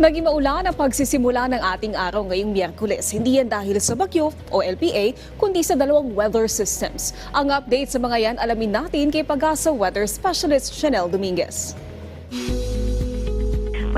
Naging maulan ang pagsisimula ng ating araw ngayong Miyerkules. Hindi yan dahil sa bagyo o LPA, kundi sa dalawang weather systems. Ang update sa mga yan alamin natin kay Pagasa Weather Specialist Chanel Dominguez.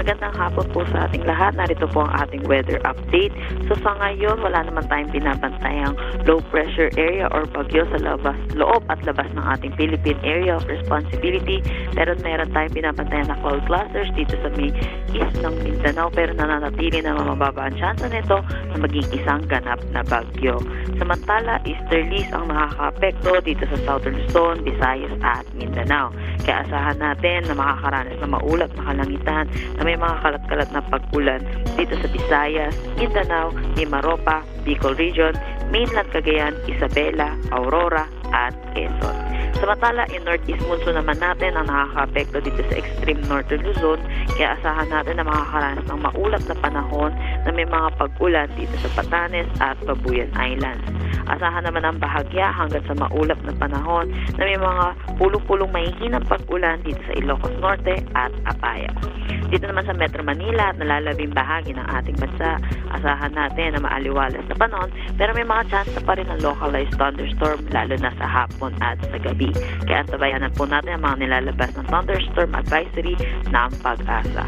Magandang hapon po sa ating lahat. Narito po ang ating weather update. So sa ngayon, wala naman tayong binabantayang low pressure area or bagyo sa labas, loob at labas ng ating Philippine Area of Responsibility. Pero meron tayong binabantayan na cloud clusters dito sa may east ng Mindanao pero nananatili na mababa ang chance nito na maging isang ganap na bagyo. Samantala, easterlies ang nakakaapekto dito sa Southern Luzon, Visayas at Mindanao. Kaya asahan natin na makakaranas na maulap na kalangitan na may mga kalat-kalat na pag-ulan dito sa Visayas, Mindanao, Mimaropa, Bicol Region, Mainland Cagayan, Isabela, Aurora at Quezon. Samantala, in Northeast Monsoon naman natin ang nakaka-apekto dito sa extreme northern Luzon, kaya asahan natin na makakaranas ng maulap na panahon na may mga pag-ulan dito sa Batanes at Babuyan Islands. Asahan naman ang bahagya hanggang sa maulap na panahon na may mga pulong-pulong mahihinang pag-ulan dito sa Ilocos Norte at Apayao. Dito naman sa Metro Manila at nalalabing bahagi ng ating bansa, asahan natin na maaliwalas na panahon pero may mga chance pa rin ng localized thunderstorm lalo na sa hapon at sa gabi. Kaya antabayanan po natin ang mga nilalabas ng thunderstorm advisory ng pag-asa.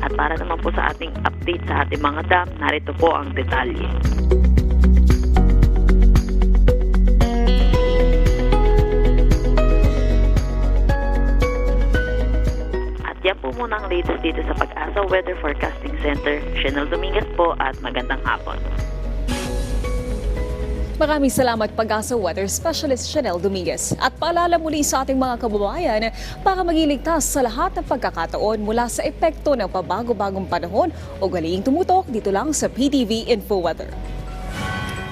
At para naman po sa ating update sa ating mga dam, narito po ang detalye. Yan po muna ang latest dito sa Pag-asa Weather Forecasting Center. Chanel Dominguez po at magandang hapon. Maraming salamat Pagasa Weather Specialist Chanel Dominguez. At paalala muli sa ating mga kababayan para magiligtas sa lahat ng pagkakataon mula sa epekto ng pabago-bagong panahon o galing tumutok dito lang sa PTV Info Weather.